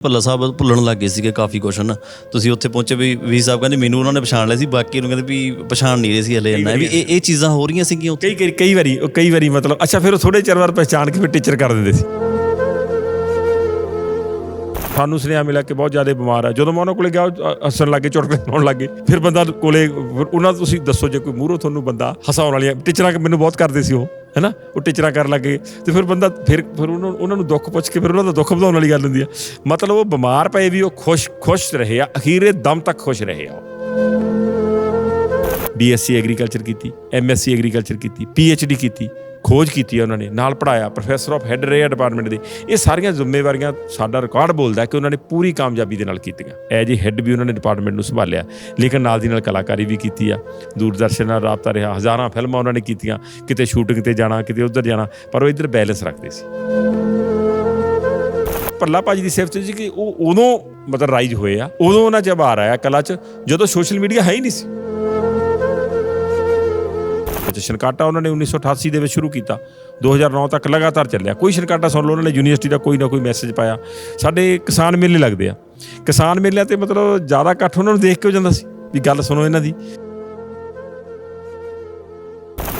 ਭੱਲਾ ਸਾਹਿਬ ਭੁੱਲਣ ਲੱਗ ਗਏ ਸੀਗੇ ਕਾਫੀ ਕੁਐਸਚਨ ਤੁਸੀਂ ਉੱਥੇ ਪਹੁੰਚੇ ਵੀ ਵੀ ਸਾਹਿਬ ਕਹਿੰਦੇ ਮੈਨੂੰ ਉਹਨਾਂ ਨੇ ਪਛਾਣ ਲਿਆ ਸੀ, ਬਾਕੀ ਨੂੰ ਕਹਿੰਦੇ ਵੀ ਪਛਾਣ ਨਹੀਂ ਰਹੇ ਸੀ ਹਲੇ ਇੰਨਾ। ਵੀ ਇਹ ਇਹ ਚੀਜ਼ਾਂ ਹੋ ਰਹੀਆਂ ਸੀਗੀਆਂ ਉੱਥੇ? ਕਈ ਕਈ ਵਾਰੀ ਉਹ ਕਈ ਵਾਰੀ ਮਤਲਬ ਅੱਛਾ, ਫਿਰ ਉਹ ਥੋੜੇ ਚਿਰ ਬਾਅਦ ਪਹਿਚਾਣ ਕੇ ਫਿਰ ਟੀਚਰ ਕਰ ਦਿੰਦੇ ਸੀ। ਸਾਨੂੰ ਸੁਨੇਹਾ ਮਿਲਿਆ ਕਿ ਬਹੁਤ ਜ਼ਿਆਦਾ ਬਿਮਾਰ ਆ। ਜਦੋਂ ਮੈਂ ਉਹਨਾਂ ਕੋਲੇ ਗਿਆ, ਉਹ, ਅ- ਹੱਸਣ ਲੱਗੇ, ਚੁਟਕਲੇ ਸੁਣਾਉਣ ਲੱਗੇ। ਫਿਰ ਬੰਦਾ ਕੋਲੇ ਉਹਨਾਂ ਤੋਂ ਤੁਸੀਂ ਦੱਸੋ ਜੇ ਕੋਈ ਮੂਹਰੋਂ ਤੁਹਾਨੂੰ ਬੰਦਾ ਹਸਾਉਣ ਵਾਲੀਆਂ ਟੀਚਰਾਂ ਮੈਨੂੰ ਬਹੁਤ ਕਰਦੇ ਸੀ ਉਹ ਹੈਨਾ ਉਹ ਟੀਚਰਾਂ ਕਰਨ ਲੱਗੇ। ਤੇ ਫਿਰ ਬੰਦਾ, ਫਿਰ ਫਿਰ ਉਹਨਾਂ ਉਹਨਾਂ ਨੂੰ ਦੁੱਖ ਪੁੱਛ ਕੇ ਫਿਰ ਉਹਨਾਂ ਦਾ ਦੁੱਖ ਵਧਾਉਣ ਵਾਲੀ ਗੱਲ ਹੁੰਦੀ ਆ। ਮਤਲਬ ਉਹ ਬਿਮਾਰ ਪਏ ਵੀ ਉਹ ਖੁਸ਼ ਖੁਸ਼ ਰਹੇ ਆ। ਅਖੀਰੇ ਦਮ ਤੱਕ ਖੁਸ਼ ਰਹੇ ਆ ਉਹ। ਬੀਐਸਸੀ ਐਗਰੀਕਲਚਰ ਕੀਤੀ ਐਮਐਸਸੀ ਐਗਰੀਕਲਚਰ ਕੀਤੀ ਪੀਐਚਡੀ ਕੀਤੀ। ਖੋਜ ਕੀਤੀ ਆ ਉਹਨਾਂ ਨੇ, ਨਾਲ ਪੜਾਇਆ ਪ੍ਰੋਫੈਸਰ ਆਫ ਹੈਡ ਰਹੇ ਡਿਪਾਰਟਮੈਂਟ ਦੇ। ਇਹ ਸਾਰੀਆਂ ਜ਼ਿੰਮੇਵਾਰੀਆਂ ਸਾਡਾ ਰਿਕਾਰਡ ਬੋਲਦਾ ਕਿ ਉਹਨਾਂ ਨੇ ਪੂਰੀ ਕਾਮਯਾਬੀ ਦੇ ਨਾਲ ਕੀਤੀਆਂ। ਐਜ ਏ ਹੈਡ ਵੀ ਉਹਨਾਂ ਨੇ ਡਿਪਾਰਟਮੈਂਟ ਨੂੰ ਸੰਭਾਲਿਆ, ਲੇਕਿਨ ਨਾਲ ਦੀ ਨਾਲ ਕਲਾਕਾਰੀ ਵੀ ਕੀਤੀ ਆ। ਦੂਰਦਰਸ਼ਨ ਨਾਲ ਰਾਬਤਾ ਰਿਹਾ, ਹਜ਼ਾਰਾਂ ਫਿਲਮਾਂ ਉਹਨਾਂ ਨੇ ਕੀਤੀਆਂ, ਕਿਤੇ ਸ਼ੂਟਿੰਗ ਤੇ ਜਾਣਾ, ਕਿਤੇ ਉੱਧਰ ਜਾਣਾ, ਪਰ ਉਹ ਇੱਧਰ ਬੈਲੈਂਸ ਰੱਖਦੇ ਸੀ। ਪੱਲਾ ਭਾਜੀ ਦੀ ਸਿਫਤ ਸੀ ਕਿ ਉਹ ਉਦੋਂ ਮਤਲਬ ਰਾਈਜ਼ ਹੋਏ ਆ, ਉਦੋਂ ਉਹਨਾਂ ਚ ਬਾਹਰ ਆਇਆ ਕਲਾ ਚ, ਜਦੋਂ ਸੋਸ਼ਲ ਮੀਡੀਆ ਹੈ ਹੀ ਨਹੀਂ ਸੀ। ਵਿੱਚ ਸ਼ਨਕਾਟਾ ਉਹਨਾਂ ਨੇ 1988 ਦੇ ਵਿੱਚ ਸ਼ੁਰੂ ਕੀਤਾ। 2009 ਤੱਕ ਲਗਾਤਾਰ ਚੱਲਿਆ। ਕੋਈ ਸ਼ਨਕਾਟਾ ਸੁਣ ਲਓ, ਉਹਨਾਂ ਨੇ ਯੂਨੀਵਰਸਿਟੀ ਦਾ ਕੋਈ ਨਾ ਕੋਈ ਮੈਸੇਜ ਪਾਇਆ। ਸਾਡੇ ਕਿਸਾਨ ਮੇਲੇ ਲੱਗਦੇ ਆ। ਕਿਸਾਨ ਮੇਲਿਆਂ ਤੇ ਮਤਲਬ ਜ਼ਿਆਦਾ ਇਕੱਠ ਉਹਨਾਂ ਨੂੰ ਦੇਖ ਕੇ ਹੋ ਜਾਂਦਾ ਸੀ। ਵੀ ਗੱਲ ਸੁਣੋ ਇਹਨਾਂ ਦੀ।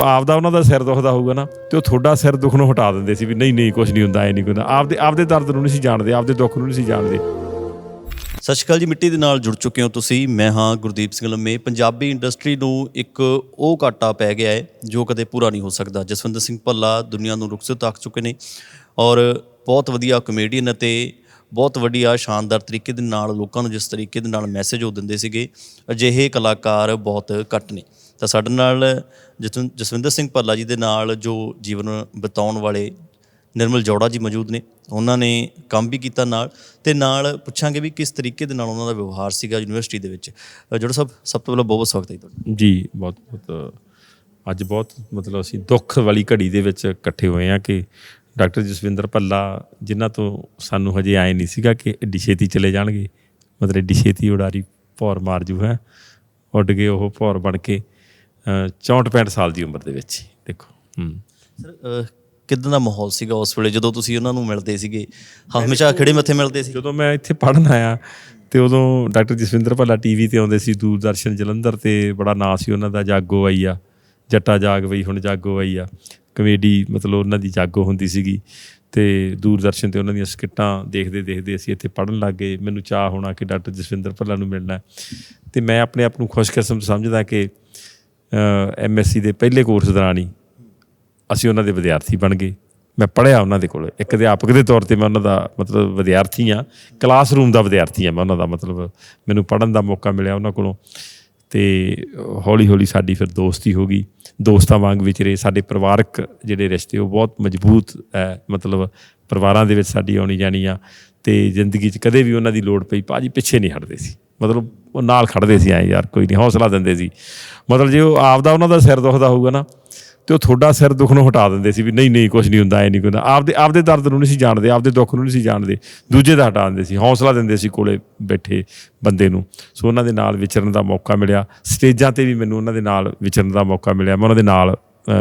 ਆਪਦਾ ਉਹਨਾਂ ਦਾ ਸਿਰ ਦੁਖਦਾ ਹੋਊਗਾ ਨਾ, ਤੇ ਉਹ ਤੁਹਾਡਾ ਸਿਰ ਦੁੱਖ ਨੂੰ ਹਟਾ ਦਿੰਦੇ ਸੀ ਵੀ ਨਹੀਂ ਨਹੀਂ ਕੁਝ ਨਹੀਂ ਹੁੰਦਾ, ਐ ਨਹੀਂ ਕੋਈ ਆਪਦੇ ਆਪਦੇ ਦਰਦ ਨੂੰ ਨਹੀਂ ਸੀ ਜਾਣਦੇ, ਆਪਦੇ ਦੁੱਖ ਨੂੰ ਨਹੀਂ ਸੀ ਜਾਣਦੇ। ਸਤਿ ਸ਼੍ਰੀ ਅਕਾਲ ਜੀ, ਮਿੱਟੀ ਦੇ ਨਾਲ ਜੁੜ ਚੁੱਕੇ ਹੋ ਤੁਸੀਂ। ਮੈਂ ਹਾਂ ਗੁਰਦੀਪ ਸਿੰਘ ਲੰਮੇ। ਪੰਜਾਬੀ ਇੰਡਸਟਰੀ ਨੂੰ ਇੱਕ ਉਹ ਘਾਟਾ ਪੈ ਗਿਆ ਹੈ, ਜੋ ਕਦੇ ਪੂਰਾ ਨਹੀਂ ਹੋ ਸਕਦਾ। ਜਸਵਿੰਦਰ ਸਿੰਘ ਭੱਲਾ ਦੁਨੀਆ ਨੂੰ ਰੁਖਸਤ ਆਖ ਚੁੱਕੇ ਨੇ ਔਰ ਬਹੁਤ ਵਧੀਆ ਕਮੇਡੀਅਨ ਅਤੇ ਬਹੁਤ ਵਧੀਆ ਸ਼ਾਨਦਾਰ ਤਰੀਕੇ ਦੇ ਨਾਲ ਲੋਕਾਂ ਨੂੰ ਜਿਸ ਤਰੀਕੇ ਦੇ ਨਾਲ ਮੈਸੇਜ ਉਹ ਦਿੰਦੇ ਸੀਗੇ, ਅਜਿਹੇ ਕਲਾਕਾਰ ਬਹੁਤ ਘੱਟ ਨੇ। ਤਾਂ ਸਾਡੇ ਨਾਲ ਜਸਵਿੰ- ਜਸਵਿੰਦਰ ਸਿੰਘ ਭੱਲਾ ਜੀ ਦੇ ਨਾਲ ਜੋ ਜੀਵਨ ਬਿਤਾਉਣ ਵਾਲੇ ਨਿਰਮਲ ਜੋੜਾ ਜੀ ਮੌਜੂਦ ਨੇ। ਉਹਨਾਂ ਨੇ ਕੰਮ ਵੀ ਕੀਤਾ ਨਾਲ ਤੇ ਨਾਲ ਪੁੱਛਾਂਗੇ ਵੀ ਕਿਸ ਤਰੀਕੇ ਦੇ ਨਾਲ ਉਹਨਾਂ ਦਾ ਵਿਵਹਾਰ ਸੀਗਾ ਯੂਨੀਵਰਸਿਟੀ ਦੇ ਵਿੱਚ। ਜੋੜਾ ਸਾਹਿਬ ਸਭ ਤੋਂ ਪਹਿਲਾਂ ਬਹੁਤ ਬਹੁਤ ਸਵਾਗਤ ਹੈ ਜੀ ਤੁਹਾਡਾ। ਜੀ ਬਹੁਤ ਬਹੁਤ ਅੱਜ ਬਹੁਤ ਮਤਲਬ ਅਸੀਂ ਦੁੱਖ ਵਾਲੀ ਘੜੀ ਦੇ ਵਿੱਚ ਇਕੱਠੇ ਹੋਏ ਆ ਕਿ ਡਾਕਟਰ ਜਸਵਿੰਦਰ ਭੱਲਾ ਜਿਨ੍ਹਾਂ ਤੋਂ ਸਾਨੂੰ ਹਜੇ ਆਏ ਨਹੀਂ ਸੀਗਾ ਕਿ ਐਡੀ ਛੇਤੀ ਚਲੇ ਜਾਣਗੇ। ਮਤਲਬ ਐਡੀ ਛੇਤੀ ਉਡਾਰੀ ਭੌਰ ਮਾਰ ਜੂ ਹੈ। ਉੱਡ ਗਏ ਉਹ ਭੌਰ ਬਣ ਕੇ ਅ, 64 65 ਸਾਲ ਦੀ ਉਮਰ ਦੇ ਵਿੱਚ ਦੇਖੋ ਹੂੰ। ਸਰ ਕਿੱਦਾਂ ਦਾ ਮਾਹੌਲ ਸੀਗਾ ਉਸ ਵੇਲੇ ਜਦੋਂ ਤੁਸੀਂ ਉਹਨਾਂ ਨੂੰ ਮਿਲਦੇ ਸੀਗੇ? ਹਮੇਸ਼ਾ ਖੜੇ ਮੱਥੇ ਮਿਲਦੇ ਸੀ? ਜਦੋਂ ਮੈਂ ਇੱਥੇ ਪੜਨ ਆਇਆ ਤੇ ਉਦੋਂ ਡਾਕਟਰ ਜਸਵਿੰਦਰ ਭੱਲਾ ਟੀਵੀ ਤੇ ਆਉਂਦੇ ਸੀ ਦੂਰਦਰਸ਼ਨ ਜਲੰਧਰ ਤੇ ਬੜਾ ਨਾਂ ਸੀ ਉਹਨਾਂ ਦਾ ਜਾਗੋ ਆਈ ਆ ਜੱਟਾ ਜਾਗ ਬਈ ਹੁਣ ਜਾਗੋ ਆਈ ਆ ਕਮੇਡੀ ਮਤਲਬ ਉਹਨਾਂ ਦੀ ਜਾਗੋ ਹੁੰਦੀ ਸੀਗੀ ਤੇ ਦੂਰਦਰਸ਼ਨ ਤੇ ਉਹਨਾਂ ਦੀਆਂ ਸਕਿੱਟਾਂ ਦੇਖਦੇ ਦੇਖਦੇ ਅਸੀਂ ਇੱਥੇ ਪੜਨ ਲੱਗ ਗਏ। ਮੈਨੂੰ ਚਾਹ ਹੋਣਾ ਕਿ ਡਾਕਟਰ ਜਸਵਿੰਦਰ ਭੱਲਾ ਨੂੰ ਮਿਲਣਾ। ਤੇ ਮੈਂ ਆਪਣੇ ਆਪ ਨੂੰ ਖੁਸ਼ਕਿਸਮਤ ਸਮਝਦਾ ਕਿ ਐਮਐਸਸੀ ਦੇ ਪਹਿਲੇ ਕੋਰਸ ਦੌਰਾਨ ਹੀ ਅਸੀਂ ਉਹਨਾਂ ਦੇ ਵਿਦਿਆਰਥੀ ਬਣ ਗਏ। ਮੈਂ ਪੜ੍ਹਿਆ ਉਹਨਾਂ ਦੇ ਕੋਲ। ਇੱਕ ਅਧਿਆਪਕ ਦੇ ਤੌਰ ਤੇ ਮੈਂ ਉਹਨਾਂ ਦਾ ਮਤਲਬ ਵਿਦਿਆਰਥੀ ਆ ਕਲਾਸਰੂਮ ਦਾ ਵਿਦਿਆਰਥੀ ਆ ਮੈਂ ਉਹਨਾਂ ਦਾ ਮਤਲਬ। ਮੈਨੂੰ ਪੜ੍ਹਨ ਦਾ ਮੌਕਾ ਮਿਲਿਆ ਉਹਨਾਂ ਕੋਲੋਂ। ਤੇ ਹੌਲੀ ਹੌਲੀ ਸਾਡੀ ਫਿਰ ਦੋਸਤੀ ਹੋ ਗਈ। ਦੋਸਤਾਂ ਵਾਂਗ ਵਿਚਰੇ ਸਾਡੇ ਪਰਿਵਾਰਕ ਜਿਹੜੇ ਰਿਸ਼ਤੇ, ਉਹ ਬਹੁਤ ਮਜ਼ਬੂਤ ਹੈ ਮਤਲਬ ਪਰਿਵਾਰਾਂ ਦੇ ਵਿੱਚ ਸਾਡੀ ਆਉਣੀ ਜਾਣੀ ਆ। ਤੇ ਜ਼ਿੰਦਗੀ 'ਚ ਕਦੇ ਵੀ ਉਹਨਾਂ ਦੀ ਲੋੜ ਪਈ ਭਾਜੀ ਪਿੱਛੇ ਨਹੀਂ ਹਟਦੇ ਸੀ। ਮਤਲਬ ਉਹ ਨਾਲ ਖੜਦੇ ਸੀ ਐ, ਯਾਰ ਕੋਈ ਨਹੀਂ, ਹੌਸਲਾ ਦਿੰਦੇ ਸੀ। ਮਤਲਬ ਜੇ ਉਹ ਆਪਦਾ ਉਹਨਾਂ ਦਾ ਸਿਰ ਦੁਖਦਾ ਹੋਊਗਾ ਨਾ ਤੇ ਉਹ ਤੁਹਾਡਾ ਸਿਰ ਦੁੱਖ ਨੂੰ ਹਟਾ ਦਿੰਦੇ ਸੀ ਵੀ ਨਹੀਂ ਨਹੀਂ ਕੁਝ ਨਹੀਂ ਹੁੰਦਾ, ਐ ਨਹੀਂ ਕੋਈ ਹੁੰਦਾ। ਆਪਦੇ ਆਪਦੇ ਦਰਦ ਨੂੰ ਨਹੀਂ ਸੀ ਜਾਣਦੇ, ਆਪਦੇ ਦੁੱਖ ਨੂੰ ਨਹੀਂ ਸੀ ਜਾਣਦੇ। ਦੂਜੇ ਦਾ ਹਟਾ ਦਿੰਦੇ ਸੀ, ਹੌਸਲਾ ਦਿੰਦੇ ਸੀ ਕੋਲੇ ਬੈਠੇ ਬੰਦੇ ਨੂੰ। ਸੋ ਉਹਨਾਂ ਦੇ ਨਾਲ ਵਿਚਰਨ ਦਾ ਮੌਕਾ ਮਿਲਿਆ। ਸਟੇਜਾਂ ਤੇ ਵੀ ਮੈਨੂੰ ਉਹਨਾਂ ਦੇ ਨਾਲ ਵਿਚਰਨ ਦਾ ਮੌਕਾ ਮਿਲਿਆ। ਮੈਂ ਉਹਨਾਂ ਦੇ ਨਾਲ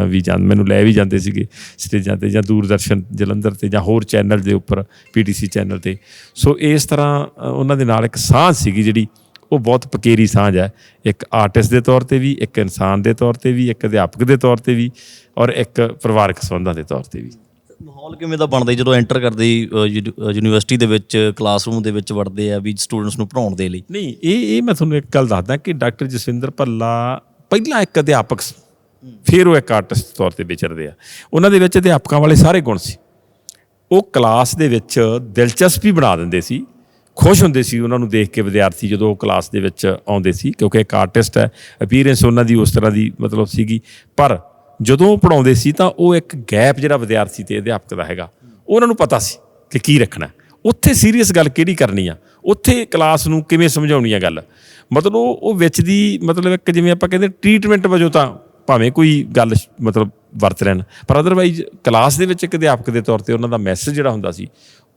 ਵੀ ਜਾਂ, ਮੈਨੂੰ ਲੈ ਵੀ ਜਾਂਦੇ ਸੀਗੇ ਸਟੇਜਾਂ ਤੇ ਜਾਂ ਦੂਰਦਰਸ਼ਨ ਜਲੰਧਰ ਤੇ ਜਾਂ ਹੋਰ ਚੈਨਲ ਦੇ ਉੱਪਰ, ਪੀਟੀਸੀ ਚੈਨਲ ਤੇ। ਸੋ ਇਸ ਤਰ੍ਹਾਂ ਉਹਨਾਂ ਦੇ ਨਾਲ ਇੱਕ ਸਾਂਝ ਸੀਗੀ ਜਿਹੜੀ ਉਹ ਬਹੁਤ ਪਕੇਰੀ ਸਾਂਝ ਹੈ। ਇੱਕ ਆਰਟਿਸਟ ਦੇ ਤੌਰ ਤੇ ਵੀ ਇੱਕ ਇਨਸਾਨ ਦੇ ਤੌਰ ਤੇ ਵੀ ਇੱਕ ਅਧਿਆਪਕ ਦੇ ਤੌਰ ਤੇ ਵੀ ਔਰ ਇੱਕ ਪਰਿਵਾਰਕ ਸੰਬੰਧਾਂ ਦੇ ਤੌਰ ਤੇ ਵੀ। ਮਾਹੌਲ ਕਿਵੇਂ ਦਾ ਬਣਦਾ ਜਦੋਂ ਐਂਟਰ ਕਰਦੇ ਯੂਨੀਵਰਸਿਟੀ ਦੇ ਵਿੱਚ ਕਲਾਸਰੂਮ ਦੇ ਵਿੱਚ ਵੜਦੇ ਆ ਵੀ ਸਟੂਡੈਂਟਸ ਨੂੰ ਪੜਾਉਣ ਦੇ ਲਈ? ਨਹੀਂ ਇਹ ਇਹ ਮੈਂ ਤੁਹਾਨੂੰ ਇੱਕ ਗੱਲ ਦੱਸਦਾ ਕਿ ਡਾਕਟਰ ਜਸਵਿੰਦਰ ਭੱਲਾ ਪਹਿਲਾਂ ਇੱਕ ਅਧਿਆਪਕ ਫਿਰ ਉਹ ਇੱਕ ਆਰਟਿਸਟ ਤੌਰ ਤੇ ਵਿਚਰਦੇ ਆ। ਉਹਨਾਂ ਦੇ ਵਿੱਚ ਅਧਿਆਪਕਾਂ ਵਾਲੇ ਸਾਰੇ ਗੁਣ ਸੀ। ਉਹ ਕਲਾਸ ਦੇ ਵਿੱਚ ਦਿਲਚਸਪੀ ਬਣਾ ਦਿੰਦੇ ਸੀ ਖੁਸ਼ ਹੁੰਦੇ ਸੀ ਉਹਨਾਂ ਨੂੰ ਦੇਖ ਕੇ ਵਿਦਿਆਰਥੀ ਜਦੋਂ ਕਲਾਸ ਦੇ ਵਿੱਚ ਆਉਂਦੇ ਸੀ, ਕਿਉਂਕਿ ਇੱਕ ਆਰਟਿਸਟ ਹੈ ਅਪੀਅਰੈਂਸ ਉਹਨਾਂ ਦੀ ਉਸ ਤਰ੍ਹਾਂ ਦੀ ਮਤਲਬ ਸੀਗੀ। ਪਰ ਜਦੋਂ ਉਹ ਪੜਾਉਂਦੇ ਸੀ ਤਾਂ ਉਹ ਇੱਕ ਗੈਪ ਜਿਹੜਾ ਵਿਦਿਆਰਥੀ ਤੇ ਅਧਿਆਪਕ ਦਾ ਹੈਗਾ, ਉਹਨਾਂ ਨੂੰ ਪਤਾ ਸੀ ਕਿ ਕੀ ਰੱਖਣਾ ਉੱਥੇ ਸੀਰੀਅਸ ਗੱਲ ਕਿਹੜੀ ਕਰਨੀ ਆ? ਉੱਥੇ ਕਲਾਸ ਨੂੰ ਕਿਵੇਂ ਸਮਝਾਉਣੀ ਆ ਗੱਲ? ਮਤਲਬ ਉਹ ਉਹ ਵਿੱਚ ਦੀ ਮਤਲਬ ਇੱਕ ਜਿਵੇਂ ਆਪਾਂ ਕਹਿੰਦੇ ਟ੍ਰੀਟਮੈਂਟ ਵਜੋਂ ਤਾਂ ਭਾਵੇਂ ਕੋਈ ਗੱਲ ਮਤਲਬ ਵਰਤ ਰਹਿਣ ਪਰ ਅਦਰਵਾਈਜ਼ ਕਲਾਸ ਦੇ ਵਿੱਚ ਇੱਕ ਅਧਿਆਪਕ ਦੇ ਤੌਰ ਤੇ ਉਹਨਾਂ ਦਾ ਮੈਸੇਜ ਜਿਹੜਾ ਹੁੰਦਾ ਸੀ